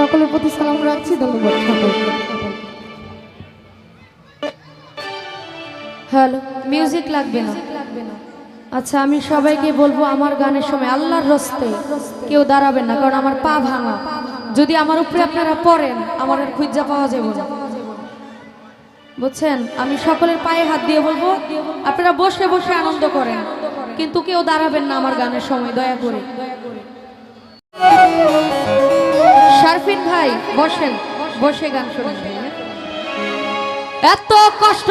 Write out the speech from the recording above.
সকলের প্রতি সালাম রাখছি, ধন্যবাদ হ্যালো মিউজিক লাগবে না। আচ্ছা আমি সবাইকে বলব আমার গানের সময় আল্লাহর রস্তে কেউ দাঁড়াবেন না, কারণ আমার পা ভাঙা। যদি আমার উপরে আপনারা পড়েন, আমার খুঁজা পাওয়া যাবে না। বুঝছেন? আমি সকলের পায়ে হাত দিয়ে বলব, আপনারা বসে বসে আনন্দ করেন, কিন্তু কেউ দাঁড়াবেন না আমার গানের সময়, দয়া করে। শারফিন ভাই বসেন বসে গান হ্যাঁ? এত কষ্ট